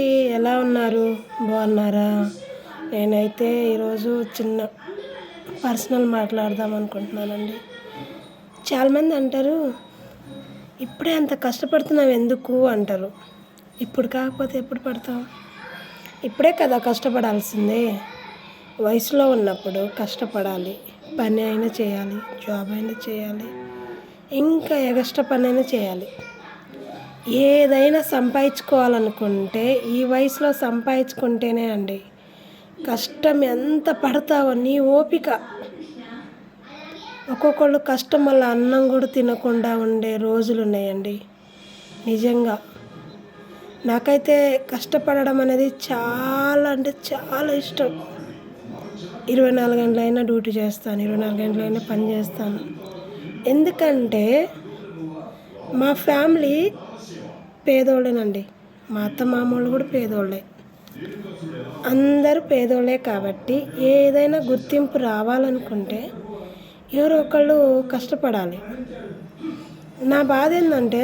ఎలా ఉన్నారు? బాగున్నారా? నేనైతే ఈరోజు చిన్న పర్సనల్ మాట్లాడదాం అనుకుంటున్నానండి. చాలామంది అంటారు ఇప్పుడే అంత కష్టపడుతున్నావు ఎందుకు? అంటారు. ఇప్పుడు కాకపోతే ఎప్పుడు పడతావు? ఇప్పుడే కదా కష్టపడాల్సిందే. వయసులో ఉన్నప్పుడు కష్టపడాలి. పని అయినా చేయాలి జాబ్ అయినా చేయాలి ఇంకా ఎగస్ట్రా పని అయినా చేయాలి. ఏదైనా సంపాదించుకోవాలనుకుంటే ఈ వయసులో సంపాదించుకుంటేనే అండి. కష్టం ఎంత పడతావో నీ ఓపిక. ఒక్కొక్కళ్ళు కష్టం వల్ల అన్నం కూడా తినకుండా ఉండే రోజులు ఉన్నాయండి. నిజంగా. నాకైతే కష్టపడడం అనేది చాలా అంటే చాలా ఇష్టం. ఇరవై నాలుగు గంటలైనా డ్యూటీ చేస్తాను ఇరవై నాలుగు గంటలైనా పని చేస్తాను. ఎందుకంటే మా ఫ్యామిలీ పేదోళ్ళేనండి. మా అత్త మామూళ్ళు కూడా పేదోళ్ళే. అందరూ పేదోళ్ళే కాబట్టి ఏదైనా గుర్తింపు రావాలనుకుంటే ఎవరో ఒకళ్ళు కష్టపడాలి. నా బాధ ఏంటంటే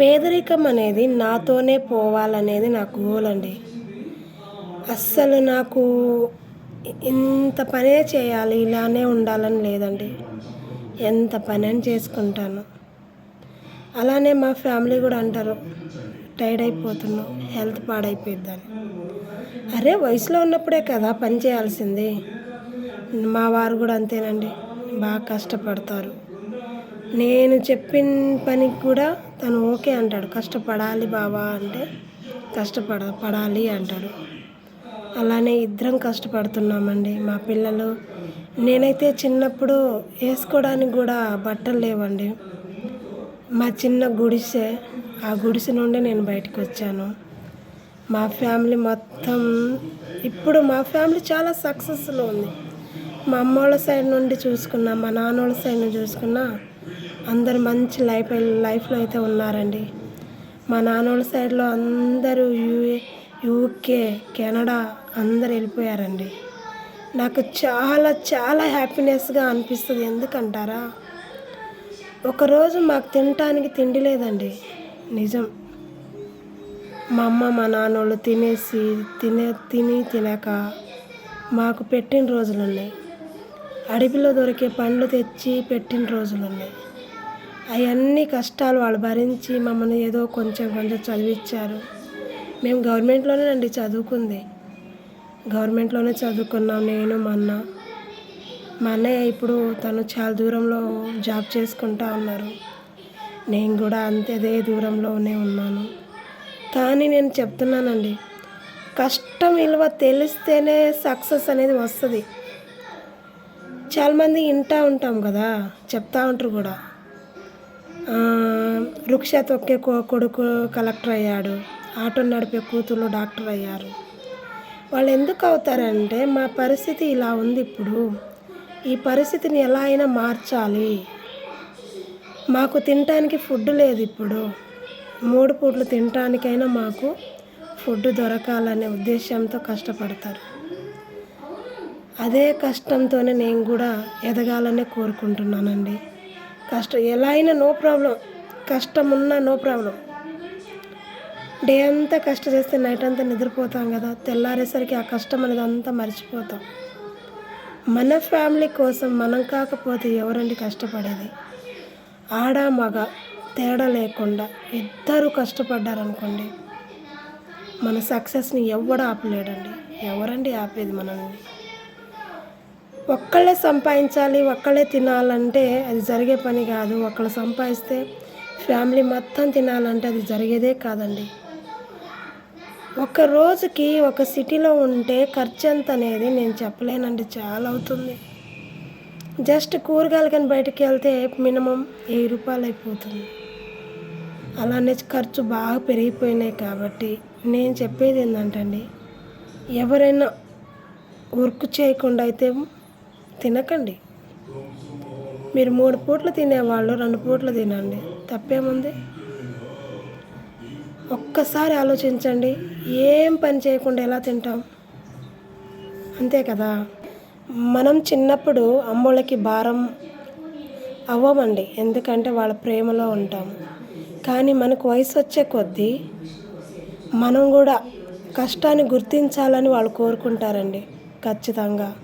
పేదరికం అనేది నాతోనే పోవాలనేది నా గోల్ అండి అస్సలు నాకు ఇంత పనే చేయాలి ఇలానే ఉండాలని లేదండి. ఎంత పని అని చేసుకుంటాను. అలానే మా ఫ్యామిలీ కూడా అంటారు టైర్డ్ అయిపోతున్నావు హెల్త్ పాడైపోయిద్దని. అరే వయసులో ఉన్నప్పుడే కదా పని చేయాల్సింది. మా వారు కూడా అంతేనండి బాగా కష్టపడతారు. నేను చెప్పిన పనికి కూడా తను ఓకే అంటాడు కష్టపడాలి బాబా అంటే కష్టపడ పడాలి అంటాడు. అలానే ఇద్దరం కష్టపడుతున్నామండి. మా పిల్లలు నేనైతే చిన్నప్పుడు వేసుకోవడానికి కూడా బట్టలు లేవండి. మా చిన్న గుడిసె ఆ గుడిసె నుండి నేను బయటకు వచ్చాను. మా ఫ్యామిలీ మొత్తం ఇప్పుడు మా ఫ్యామిలీ చాలా సక్సెస్లో ఉంది. మా అమ్మ వాళ్ళ సైడ్ నుండి చూసుకున్నా మా నాన్న వాళ్ళ సైడ్ నుండి చూసుకున్నా అందరు మంచి లైఫ్ లైఫ్లో అయితే ఉన్నారండి. మా నాన్న వాళ్ళ సైడ్లో అందరూ యూఏ యూకే కెనడా అందరు వెళ్ళిపోయారండి. నాకు చాలా చాలా హ్యాపీనెస్గా అనిపిస్తుంది. ఎందుకంటారా? ఒకరోజు మాకు తినటానికి తిండి లేదండి. నిజం. మా అమ్మ మా నాన్నోళ్ళు తినేసి తినే తిని తినక మాకు పెట్టిన రోజులున్నాయి. అడవిలో దొరికే పండ్లు తెచ్చి పెట్టిన రోజులున్నాయి. అవన్నీ కష్టాలు వాళ్ళు భరించి మమ్మల్ని ఏదో కొంచెం కొంచెం చదివించారు మేము గవర్నమెంట్లోనేనండి చదువుకుంది. గవర్నమెంట్లోనే చదువుకున్నాం నేను మా అన్న. మా అన్నయ్య ఇప్పుడు తను చాలా దూరంలో జాబ్ చేసుకుంటా ఉన్నారు. నేను కూడా అంతే అదే దూరంలోనే ఉన్నాను. కానీ నేను చెప్తున్నానండి కష్టం విలువ తెలిస్తేనే సక్సెస్ అనేది వస్తుంది. చాలామంది వింటూ ఉంటాం కదా చెప్తా ఉంటారు కూడా. వృక్ష తొక్కే కొడుకు కలెక్టర్ అయ్యాడు ఆటో నడిపే కూతురు డాక్టర్ అయ్యారు. వాళ్ళు ఎందుకు అవుతారంటే మా పరిస్థితి ఇలా ఉంది ఇప్పుడు. ఈ పరిస్థితిని ఎలా అయినా మార్చాలి. మాకు తినటానికి ఫుడ్ లేదు ఇప్పుడు. మూడు పూట్లు తినటానికైనా మాకు ఫుడ్ దొరకాలనే ఉద్దేశంతో కష్టపడతారు. అదే కష్టంతోనే నేను కూడా ఎదగాలనే కోరుకుంటున్నానండి. కష్టం ఎలా అయినా నో ప్రాబ్లం కష్టం ఉన్నా నో ప్రాబ్లం. డే అంతా కష్టం చేస్తే నైట్ అంతా నిద్రపోతాం కదా తెల్లారేసరికి ఆ కష్టం అనేది అంతా మర్చిపోతాం. మన ఫ్యామిలీ కోసం మనం కాకపోతే ఎవరండి కష్టపడేది? ఆడ మగ తేడా లేకుండా ఇద్దరు కష్టపడ్డారనుకోండి మన సక్సెస్ని ఎవడు ఆపలేడండి? ఎవరండి ఆపేది మనల్ని? ఒక్కళ్ళే సంపాదించాలి ఒక్కళ్ళే తినాలంటే అది జరిగే పని కాదు. ఒకళ్ళు సంపాదిస్తే ఫ్యామిలీ మొత్తం తినాలంటే అది జరిగేదే కాదండి. ఒక రోజుకి ఒక సిటీలో ఉంటే ఖర్చు ఎంత అనేది నేను చెప్పలేనండి చాలా అవుతుంది. జస్ట్ కూరగాయలు కానీ బయటకు వెళ్తే మినిమం వెయ్యి రూపాయలు అయిపోతుంది. అలానే ఖర్చు బాగా పెరిగిపోయినాయి కాబట్టి నేను చెప్పేది ఏంటంటే అండి ఎవరైనా వర్క్ చేయకుండా అయితే తినకండి. మీరు మూడు పూట్లు తినేవాళ్ళు రెండు పూట్లు తినండి తప్పేముంది? ఒక్కసారి ఆలోచించండి ఏం పని చేయకుండా ఎలా తింటాం? అంతే కదా? మనం చిన్నప్పుడు అమ్మోళ్ళకి భారం అవ్వమండి ఎందుకంటే వాళ్ళ ప్రేమలో ఉంటాము కానీ మనకు వయసు వచ్చే కొద్దీ మనం కూడా కష్టాన్ని గుర్తించాలని వాళ్ళు కోరుకుంటారండి ఖచ్చితంగా.